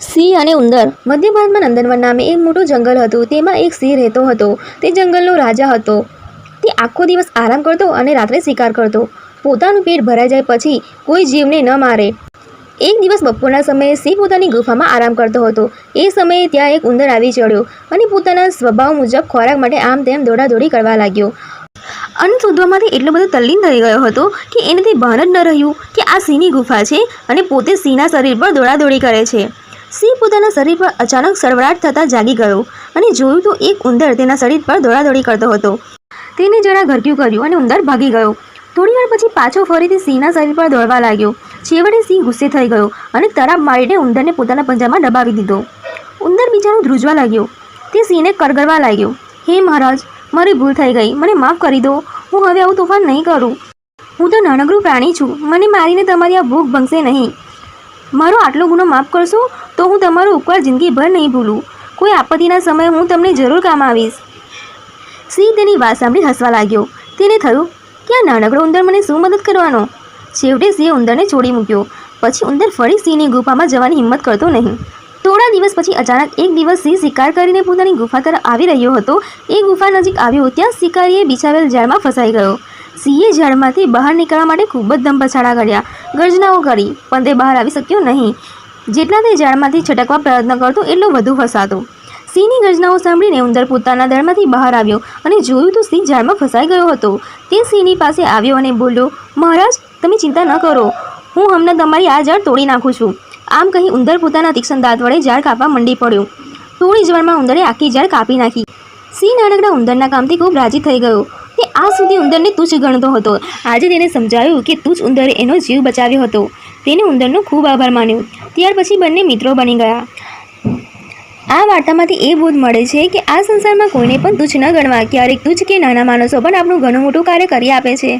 સિંહ અને ઉંદર. મધ્ય ભારતમાં નંદનવન નામે એક મોટું જંગલ હતું. તેમાં એક સિંહ રહેતો હતો. તે જંગલનો રાજા હતો. તે આખો દિવસ આરામ કરતો અને રાત્રે શિકાર કરતો. પોતાનું પેટ ભરાઈ જાય પછી કોઈ જીવને ન મારે. એક દિવસ બપોરના સમયે સિંહ પોતાની ગુફામાં આરામ કરતો હતો. એ સમયે ત્યાં એક ઉંદર આવી ચડ્યો અને પોતાના સ્વભાવ મુજબ ખોરાક માટે આમ તેમ દોડાદોડી કરવા લાગ્યો. અન્ન શોધવામાંથી એટલો બધો તલ્લીન થઈ ગયો હતો કે એને તે ભાન જ ન રહ્યું કે આ સિંહની ગુફા છે અને પોતે સિંહના શરીર પર દોડાદોડી કરે છે. સિંહ પોતાના શરીર પર અચાનક સરવરાટ થતાં જાગી ગયો અને જોયું તો એક ઉંદર તેના શરીર પર દોડાદોડી કરતો હતો. તેને જરા ઘરક્યું કર્યું અને ઉંદર ભાગી ગયો. થોડીવાર પછી પાછો ફરીથી સિંહના શરીર પર દોડવા લાગ્યો. છેવટે સિંહ ગુસ્સે થઈ ગયો અને તરાપ મારીને ઉંદરને પોતાના પંજામાં દબાવી દીધો. ઉંદર બિચારો ધ્રુજવા લાગ્યો. તે સિંહને કરગરવા લાગ્યો. હે મહારાજ, મારી ભૂલ થઈ ગઈ. મને માફ કરી દો. હું હવે આવું તોફાન નહીં કરું. હું તો નાનકડું પ્રાણી છું. મને મારીને તમારી આ ભૂખ ભંગશે નહીં. મારો આટલો ગુનો માફ કરશો? તો હું તમારો ઉપકાર જિંદગીભર નહીં ભૂલું. કોઈ આપત્તિના સમયે હું તમને જરૂર કામ આવીશ. સિંહ તેની વાત સાંભળી હસવા લાગ્યો. તેને થયું કે આ નાનકડો ઉંદર મને શું મદદ કરવાનો? છેવટે સિંહે ઉંદરને છોડી મૂક્યો. પછી ઉંદર ફરી સિંહની ગુફામાં જવાની હિંમત કરતો નહીં. થોડા દિવસ પછી અચાનક એક દિવસ સિંહ શિકાર કરીને પોતાની ગુફા તરફ આવી રહ્યો હતો. એ ગુફા નજીક આવ્યો ત્યાં શિકારીએ બિછાવેલ ઝાડમાં ફસાઈ ગયો. સિંહે ઝાડમાંથી બહાર નીકળવા માટે ખૂબ જ ધમપછાડા કર્યા. ગર્જનાઓ કરી, પણ તે બહાર આવી શક્યો નહીં. જેટલા તે ઝાડમાંથી છટકવા પ્રયત્ન કરતો એટલો વધુ ફસાતો. સિંહની ગર્જનાઓ સાંભળીને ઉંદર પોતાના દળમાંથી બહાર આવ્યો અને જોયું તો સિંહ ઝાડમાં ફસાઈ ગયો હતો. તે સિંહની પાસે આવ્યો અને બોલ્યો, મહારાજ, તમે ચિંતા ન કરો. હું હમણાં તમારી આ ઝાડ તોડી નાખું છું. આમ કહી ઉંદર પોતાના તીક્ષ્ણ દાંત વડે ઝાડ કાપવા મંડી પડ્યો. થોડી જ ઉંદરે આખી ઝાડ કાપી નાખી. સિંહ નાનકડા ઉંદરના કામથી ખૂબ રાજી થઈ ગયો. તે આ સુધી ઉંદરને તુચ્છ ગણતો હતો. આજે તેને સમજાયું કે તુચ્છ ઉંદરે એનો જીવ બચાવ્યો હતો. તેને ઉંદરનો ખૂબ આભાર માન્યો. ત્યાર પછી બંને મિત્રો બની ગયા. આ વાર્તામાંથી એ બોધ મળે છે કે આ સંસારમાં કોઈને પણ તુચ્છ ન ગણવા. ક્યારેક તુચ્છ કે નાના માણસો પણ આપણું ઘણું મોટું કાર્ય કરી આપે છે.